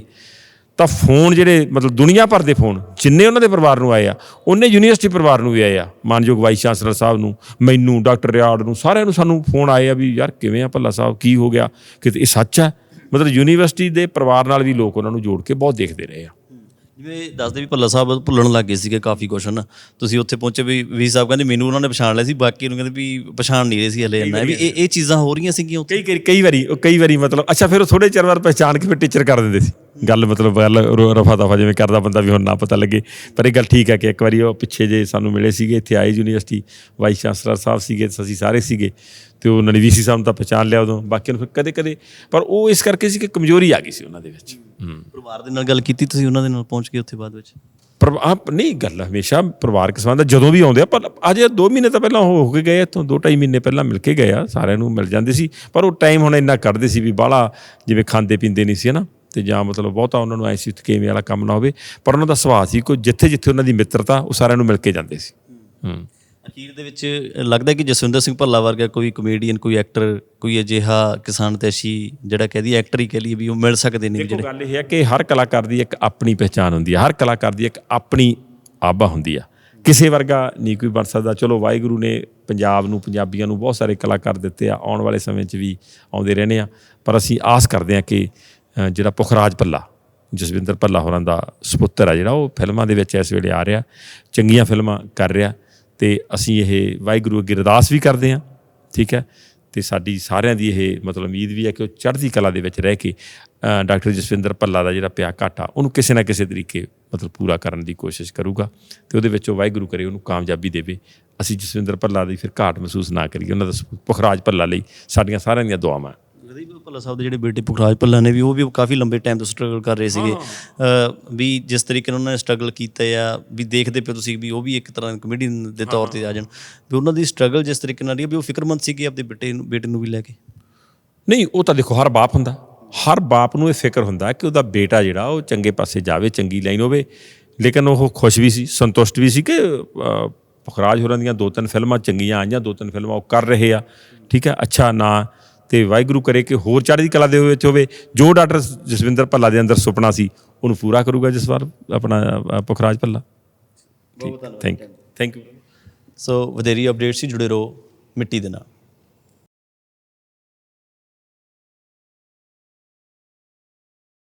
ਤਾਂ ਫੋਨ ਜਿਹੜੇ ਮਤਲਬ ਦੁਨੀਆ ਭਰ ਦੇ ਫੋਨ ਜਿੰਨੇ ਉਹਨਾਂ ਦੇ ਪਰਿਵਾਰ ਨੂੰ ਆਏ ਆ ਉਹਨੇ ਯੂਨੀਵਰਸਿਟੀ ਪਰਿਵਾਰ ਨੂੰ ਵੀ ਆਏ ਆ। ਮਾਨਯੋਗ ਵਾਈਸ ਚਾਂਸਲਰ ਸਾਹਿਬ ਨੂੰ ਮੈਨੂੰ ਡਾਕਟਰ ਰਿਆੜ ਨੂੰ ਸਾਰਿਆਂ ਨੂੰ ਸਾਨੂੰ ਫੋਨ ਆਏ ਆ ਵੀ ਯਾਰ ਕਿਵੇਂ ਆ ਭੱਲਾ ਸਾਹਿਬ ਕੀ ਹੋ ਗਿਆ? ਕਿਤੇ ਇਹ ਸੱਚ ਹੈ ਮਤਲਬ ਯੂਨੀਵਰਸਿਟੀ ਦੇ ਪਰਿਵਾਰ ਨਾਲ ਵੀ ਲੋਕ ਉਹਨਾਂ ਨੂੰ ਜੋੜ ਕੇ ਬਹੁਤ ਦੇਖਦੇ ਰਹੇ ਆ। ਜਿਵੇਂ ਦੱਸਦੇ ਵੀ ਭੱਲਾ ਸਾਹਿਬ ਭੁੱਲਣ ਲੱਗੇ ਸੀਗੇ ਕਾਫੀ ਕੁਛ ਨਾ ਤੁਸੀਂ ਉੱਥੇ ਪਹੁੰਚੇ ਵੀ ਵੀ ਸਾਹਿਬ ਕਹਿੰਦੇ ਮੈਨੂੰ ਉਹਨਾਂ ਨੇ ਪਛਾਣ ਲਿਆ ਸੀ ਬਾਕੀ ਨੂੰ ਕਹਿੰਦੇ ਵੀ ਪਛਾਣ ਨਹੀਂ ਰਹੇ ਸੀ ਹਲੇ ਇੰਨਾ। ਵੀ ਇਹ ਇਹ ਚੀਜ਼ਾਂ ਹੋ ਰਹੀਆਂ ਸੀਗੀਆਂ ਉੱਥੇ? ਕਈ ਕਈ ਵਾਰੀ ਕਈ ਵਾਰੀ ਮਤਲਬ ਅੱਛਾ ਫਿਰ ਉਹ ਥੋੜੇ ਚਿਰ ਬਾਅਦ ਪਹਿਚਾਣ ਕੇ ਫਿਰ ਟੀਚਰ ਕਰ ਦਿੰਦੇ ਸੀ। ਗੱਲ ਮਤਲਬ ਗੱਲ ਰ- ਰਫਾ ਦਫਾ ਜਿਵੇਂ ਕਰਦਾ ਬੰਦਾ ਵੀ ਹੁਣ ਨਾ ਪਤਾ ਲੱਗੇ। ਪਰ ਇਹ ਗੱਲ ਠੀਕ ਹੈ ਕਿ ਇੱਕ ਵਾਰੀ ਉਹ ਪਿੱਛੇ ਜੇ ਸਾਨੂੰ ਮਿਲੇ ਸੀਗੇ ਇੱਥੇ ਆਏ ਯੂਨੀਵਰਸਿਟੀ ਵਾਈਸ ਚਾਂਸਲਰ ਸਾਹਿਬ ਸੀਗੇ ਅਸੀਂ ਸਾਰੇ ਸੀਗੇ ਤੇ ਉਹਨਾਂ ਨੇ ਵੀਸੀ ਸਾਹਿਬ ਨੂੰ ਤਾਂ ਪਛਾਣ ਲਿਆ ਉਦੋਂ ਬਾਕੀ ਨੂੰ ਫਿਰ ਕਦੇ ਕਦੇ ਪਰ ਉਹ ਇਸ ਕਰਕੇ ਸੀ ਕਿ ਕਮਜ਼ੋਰੀ ਆ ਗਈ ਸੀ ਉਹਨਾਂ ਦੇ ਵਿੱਚ। ਪਰਿਵਾਰ ਦੇ ਨਾਲ ਗੱਲ ਕੀਤੀ ਤੁਸੀਂ ਉਹਨਾਂ ਦੇ ਨਾਲ ਪਹੁੰਚ ਕੇ ਉੱਥੇ ਬਾਅਦ ਵਿੱਚ? ਪਰ ਆ ਨਹੀਂ ਗੱਲ ਹਮੇਸ਼ਾ ਪਰਿਵਾਰਕ ਸੰਬੰਧ ਜਦੋਂ ਵੀ ਆਉਂਦੇ ਆ ਪਰ ਅਜੇ 2 ਮਹੀਨੇ ਤਾਂ ਪਹਿਲਾਂ ਉਹ ਹੋ ਕੇ ਗਏ ਇੱਥੋਂ 2.5 ਮਹੀਨੇ ਪਹਿਲਾਂ ਮਿਲ ਕੇ ਗਏ ਆ ਸਾਰਿਆਂ ਨੂੰ ਮਿਲ ਜਾਂਦੇ ਸੀ ਪਰ ਉਹ ਟਾਈਮ ਹੁਣ ਇੰਨਾ ਕੱਢਦੇ ਸੀ ਵੀ ਬਾਹਲਾ ਜਿਵੇਂ ਖਾਂਦੇ ਪੀਂਦੇ ਨਹੀਂ ਸੀ ਨਾ ਤੇ ਜਾਂ ਮਤਲਬ ਬਹੁਤਾ ਉਹਨਾਂ ਨੂੰ ਐ ਸੀ ਕਿਵੇਂ ਵਾਲਾ ਕੰਮ ਨਾ ਹੋਵੇ ਪਰ ਉਹਨਾਂ ਦਾ ਸੁਭਾਅ ਸੀ ਕੋਈ ਜਿੱਥੇ ਜਿੱਥੇ ਉਹਨਾਂ ਦੀ ਮਿੱਤਰਤਾ ਉਹ ਸਾਰਿਆਂ ਨੂੰ ਮਿਲ ਕੇ ਜਾਂਦੇ ਸੀ। ਹੂੰ। ਅਖੀਰ ਦੇ ਵਿੱਚ ਲੱਗਦਾ ਕਿ ਜਸਵਿੰਦਰ ਸਿੰਘ ਭੱਲਾ ਵਰਗਾ ਕੋਈ ਕਮੇਡੀਅਨ ਕੋਈ ਐਕਟਰ ਕੋਈ ਅਜਿਹਾ ਕਿਸਾਨ ਤੇ ਅਸੀਂ ਜਿਹੜਾ ਕਹਦੀ ਐਕਟਰ ਹੀ ਕਹ ਲਈਏ ਵੀ ਉਹ ਮਿਲ ਸਕਦੇ ਨੇ ਵੀ ਦੇਖੋ ਜਿਹੜੇ ਗੱਲ ਇਹ ਹੈ ਕਿ ਹਰ ਕਲਾਕਾਰ ਦੀ ਇੱਕ ਆਪਣੀ ਪਹਿਚਾਨ ਹੁੰਦੀ ਹੈ ਹਰ ਕਲਾਕਾਰ ਦੀ ਇੱਕ ਆਪਣੀ ਆਬਾ ਹੁੰਦੀ ਆ ਕਿਸੇ ਵਰਗਾ ਨਹੀਂ ਕੋਈ ਬਣ ਸਕਦਾ। ਚਲੋ ਵਾਹਿਗੁਰੂ ਨੇ ਪੰਜਾਬ ਨੂੰ ਪੰਜਾਬੀਆਂ ਨੂੰ ਬਹੁਤ ਸਾਰੇ ਕਲਾਕਾਰ ਦਿੱਤੇ ਆ ਆਉਣ ਵਾਲੇ ਸਮੇਂ 'ਚ ਵੀ ਆਉਂਦੇ ਰਹਿਣੇ ਆ ਪਰ ਅਸੀਂ ਆਸ ਕਰਦੇ ਆ ਕਿ ਜਿਹੜਾ ਪੁਖਰਾਜ ਪੱਲਾ ਜਸਵਿੰਦਰ ਭੱਲਾ ਹੋਰਾਂ ਦਾ ਸੁਪੁੱਤਰ ਆ, ਜਿਹੜਾ ਉਹ ਫਿਲਮਾਂ ਦੇ ਵਿੱਚ ਇਸ ਵੇਲੇ ਆ ਰਿਹਾ, ਚੰਗੀਆਂ ਫਿਲਮਾਂ ਕਰ ਰਿਹਾ ਤੇ ਅਸੀਂ ਇਹ ਵਾਹਿਗੁਰੂ ਅੱਗੇ ਅਰਦਾਸ ਵੀ ਕਰਦੇ ਹਾਂ, ਠੀਕ ਹੈ? ਤੇ ਸਾਡੀ ਸਾਰਿਆਂ ਦੀ ਇਹ ਮਤਲਬ ਉਮੀਦ ਵੀ ਹੈ ਕਿ ਉਹ ਚੜ੍ਹਦੀ ਕਲਾ ਦੇ ਵਿੱਚ ਰਹਿ ਕੇ ਡਾਕਟਰ ਜਸਵਿੰਦਰ ਭੱਲਾ ਦਾ ਜਿਹੜਾ ਪਿਆ ਘਾਟਾ, ਉਹਨੂੰ ਕਿਸੇ ਨਾ ਕਿਸੇ ਤਰੀਕੇ ਮਤਲਬ ਪੂਰਾ ਕਰਨ ਦੀ ਕੋਸ਼ਿਸ਼ ਕਰੂਗਾ ਤੇ ਉਹਦੇ ਵਿੱਚ ਉਹ ਵਾਹਿਗੁਰੂ ਕਰੇ, ਉਹਨੂੰ ਕਾਮਯਾਬੀ ਦੇਵੇ। ਅਸੀਂ ਜਸਵਿੰਦਰ ਭੱਲਾ ਦੀ ਫਿਰ ਘਾਟ ਮਹਿਸੂਸ ਨਾ ਕਰੀਏ, ਉਹਨਾਂ ਦਾ ਸਪੂ- ਪੁਖਰਾਜ ਭੱਲਾ ਲਈ ਸਾਡੀਆਂ ਸਾਰਿਆਂ ਦੀਆਂ ਦੁਆਵਾਂ। ਗੁਰਦੀਪ ਭੱਲਾ ਸਾਹਿਬ ਦੇ ਜਿਹੜੇ ਬੇਟੇ ਪੁਖਰਾਜ ਭੱਲਾ ਨੇ ਵੀ ਉਹ ਵੀ ਕਾਫੀ ਲੰਬੇ ਟਾਈਮ ਤੋਂ ਸਟਰਗਲ ਕਰ ਰਹੇ ਸੀਗੇ। ਵੀ ਜਿਸ ਤਰੀਕੇ ਨਾਲ ਉਹਨਾਂ ਨੇ ਸਟਰਗਲ ਕੀਤੇ ਆ ਵੀ ਦੇਖਦੇ ਪਏ ਤੁਸੀਂ ਵੀ ਉਹ ਵੀ ਇੱਕ ਤਰ੍ਹਾਂ ਕਮੇਡੀਅਨ ਦੇ ਤੌਰ ਤੇ ਆ ਜਾਣ। ਵੀ ਉਹਨਾਂ ਦੀ ਸਟਰਗਲ ਜਿਸ ਤਰੀਕੇ ਨਾਲ ਰਹੀ ਵੀ ਉਹ ਫਿਕਰਮੰਦ ਸੀਗੇ ਆਪਣੇ ਬੇਟੇ ਨੂੰ ਬੇਟੇ ਨੂੰ ਵੀ ਲੈ ਕੇ? ਨਹੀਂ ਉਹ ਤਾਂ ਦੇਖੋ ਹਰ ਬਾਪ ਹੁੰਦਾ। ਹਰ ਬਾਪ ਨੂੰ ਇਹ ਫਿਕਰ ਹੁੰਦਾ ਕਿ ਉਹਦਾ ਬੇਟਾ ਜਿਹੜਾ ਉਹ ਚੰਗੇ ਪਾਸੇ ਜਾਵੇ ਚੰਗੀ ਲਾਈਨ ਹੋਵੇ। ਲੇਕਿਨ ਉਹ ਖੁਸ਼ ਵੀ ਸੀ ਸੰਤੁਸ਼ਟ ਵੀ ਸੀ ਕਿ ਪੁਖਰਾਜ ਹੋਰਾਂ ਦੀਆਂ ਦੋ ਤਿੰਨ ਫਿਲਮਾਂ ਚੰਗੀਆਂ ਆਈਆਂ ਦੋ ਤਿੰਨ ਫਿਲਮਾਂ ਉਹ ਕਰ ਰਹੇ ਆ। ਠੀਕ ਹੈ ਅੱਛਾ ਨਾ ਤੇ ਵਾਹਿਗੁਰੂ ਕਰੇ ਕਿ ਹੋਰ ਚੜ੍ਹਦੀ ਕਲਾ ਦੇ ਵਿੱਚ ਹੋਵੇ। ਜੋ ਡਾਕਟਰ ਜਸਵਿੰਦਰ ਭੱਲਾ ਦੇ ਅੰਦਰ ਸੁਪਨਾ ਸੀ ਉਹਨੂੰ ਪੂਰਾ ਕਰੂਗਾ ਜਿਸ ਵਾਰ ਆਪਣਾ ਪੁਖਰਾਜ ਭੱਲਾ। ਠੀਕ thank you thank you so ਵਧੇਰੀ updates ਹੀ ਜੁੜੇ ਰਹੋ ਮਿੱਟੀ ਦੇ ਨਾਲ।